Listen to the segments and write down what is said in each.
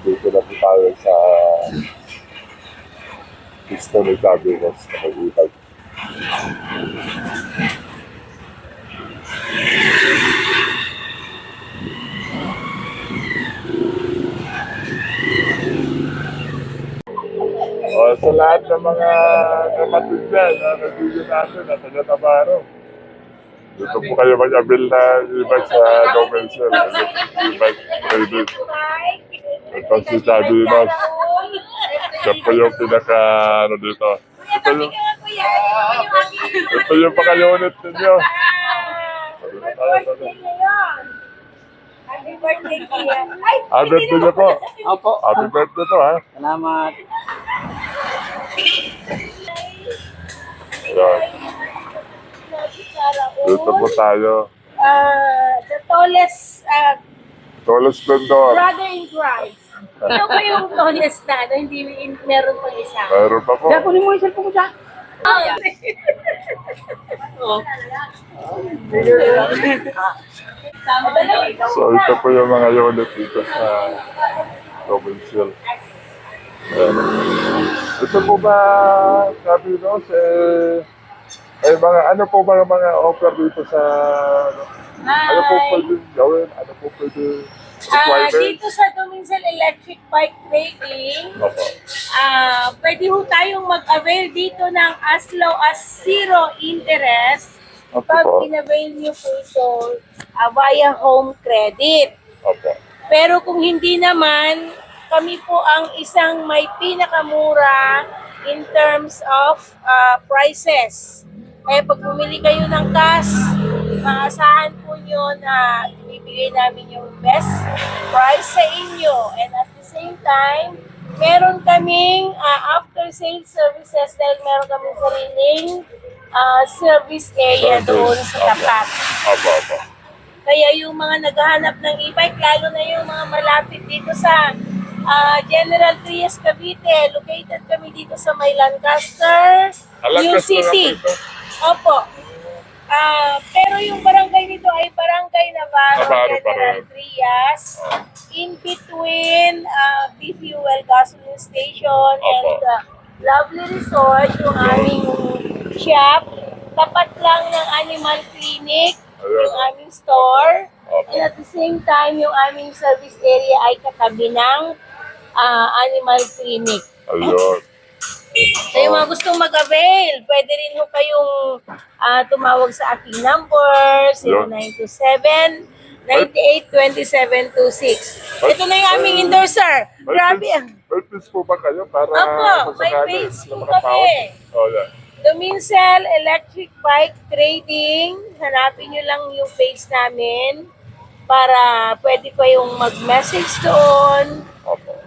Dito na po tayo sa History Cabinets na mag-ibag. O, sa lahat ng mga kapatid na nandito natin na taga Tabaro. Dito po kayo mag-abil na ibag sa Domensel. Ibag trading. Ito si Chabinos. Siya po yung pinaka, ano dito. Ito yung, ito yung paka-unit ninyo. Happy birthday, Kuya. Ay, Happy birthday niyo po. Opo. Happy birthday po, ha? Salamat. Ayan. Dito po tayo. Uh, the tallest uh, Tolos Splendor. brother in Christ. Ito ba yung tallest na, ano, hindi in, meron pang isa? Mayroon pa po. Kaya kunin mo yung cellphone ko dyan. So ito po yung mga unit dito sa Provincial. Ayan. Ito po ba, sabi no, eh, ay mga, ano po ba mga offer dito sa, ano, ano po Hi. pwede gawin, ano po pwede Ah, dito sa Dominsel Electric Bike Trading, Opo. ah pwede ho tayong mag-avail dito ng as low as zero interest Opo pag po. in-avail niyo po ito ah, via home credit. Opo. Pero kung hindi naman, kami po ang isang may pinakamura in terms of ah, prices. Kaya pag bumili kayo ng cash, maasahan po nyo na ibibigay namin yung best price sa inyo. And at the same time, meron kaming ah, after sales services dahil meron kaming sariling ah, service area Service. doon sa tapat. Kaya yung mga naghahanap ng e-bike, lalo na yung mga malapit dito sa ah, General Trias Cavite, located kami dito sa may Lancaster, New City. Opo. Ah, pero yung barangay nito ay barangay Navarro, Navarro pa General rin. Trias, in between uh, B-Fuel Gasoline Station and Opo. uh, Lovely Resort, yung aming shop. Tapat lang ng Animal Clinic, Ayun. yung aming store. Opo. And at the same time, yung aming service area ay katabi ng ah, Animal Clinic. Ayun. So yung mga gustong mag-avail, pwede rin ho kayong ah, tumawag sa aking number, 0927 982726. Ito na yung aming endorser. May Grabe. pins- May pins po ba kayo para Opo, may na po kami. Oh, yeah. Domincel Electric Bike Trading. Hanapin nyo lang yung page namin para pwede kayong mag-message doon.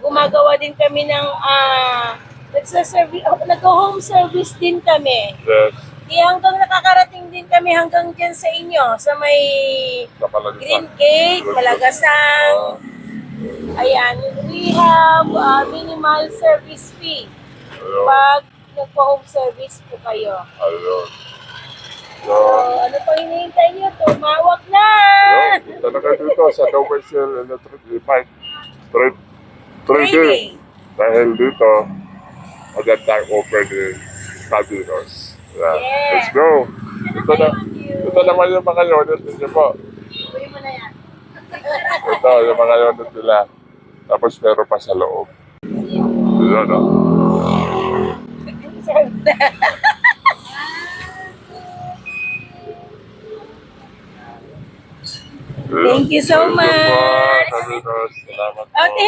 Gumagawa din kami ng ah nagsaservice, oh, nag-home service din kami. Yes. Kaya hanggang nakakarating din kami hanggang dyan sa inyo, sa may Sa Palagsan. Green Gate, Malagasang. Ayan, we have ah, minimal service fee Ayun. pag nagpa-home service po kayo. Ayun. So, So, ano pa hinihintay nyo? Tumawag na! ayun. Punta na kayo dito sa Domicil Electric Bike Trade. Trading. Dahil dito, magandang offer ni Cabinos. Yeah. Yes. Let's go. Ito, na, ito naman yung mga unit ninyo po. Kunin mo na yan. Ito, yung mga unit nila. Tapos meron pa sa loob. Yun, no? Thank you so much. Salamat po. Okay.